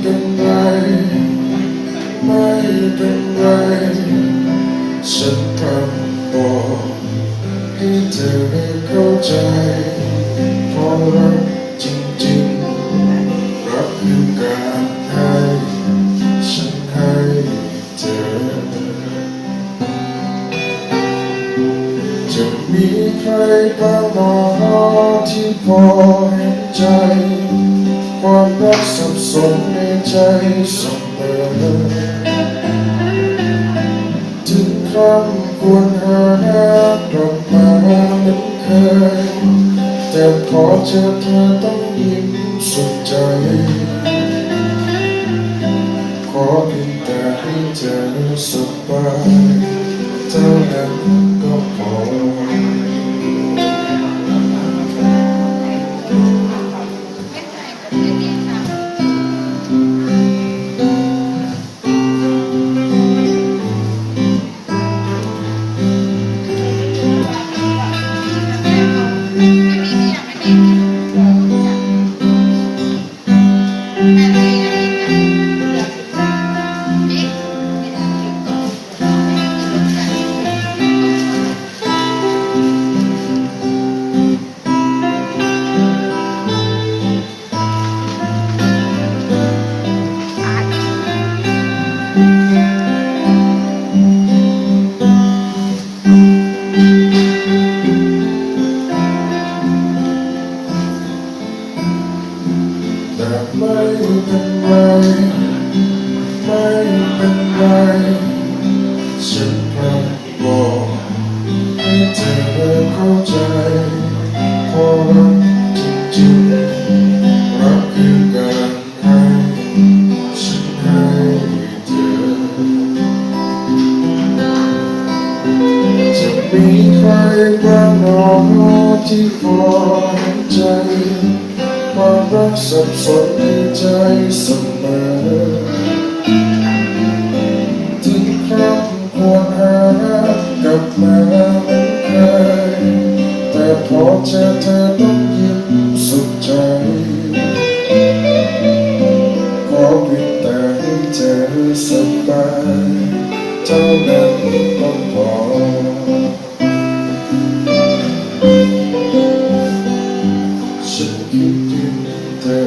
เป็นไรไม่เป็นไรฉันพร่ำบอกให้เธอได้เข้าใจเพราะรักจริงๆรักคือการให้ฉันให้เธอจะมีใครบ้างหนอที่พอเห็นใจความรักสับ สนในใจเสมอถึงครั้งควรหากลับมาเหมือนเคยแต่พอเจอเธอต้องยิ้มสุดใจ ขอเพียงแต่ให้เธอสบายเท่านั้นก็พอ เป็นไรไม่เป็นไรฉันพร่บอกให้เธอเข้าใจเพราะรักจริงๆรักคือการให้ฉันให้เธอจะมีใครบ้างหนอที่พอเห็นใจความรักสับสน ใจเสมอถึงครั้งควรหากลับมาเหมือนเคยแต่พอเจอเธอต้องยิ้มสุดใจ ขอเพียงแต่ให้เธอสบายเท่านั้นก็พอ เธอ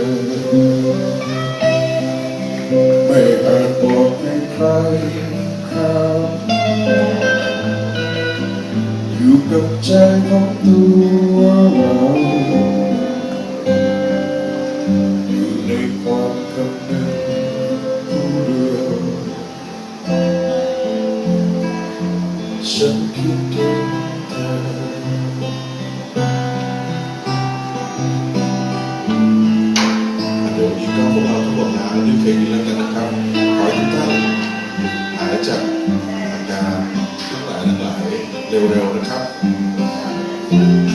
ไม่อาจบอกให้ใครเขาอยู่กับใจของตัวเราอยู่ในความคำนึงผู้เดียวฉันคิดถึงเธอ วนี้ก็พวกเราทั้งหมดนะด้วยเพลงนี้แล้วกันนะครับ ขอให้ทุกท่านหายจากอาการทั้งหลายทั้งหลายเร็วๆนะครับ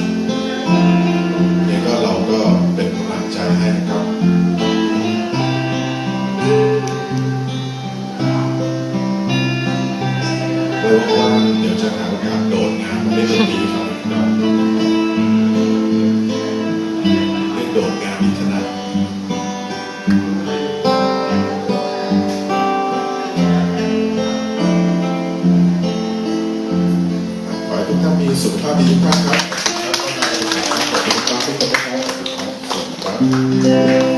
าน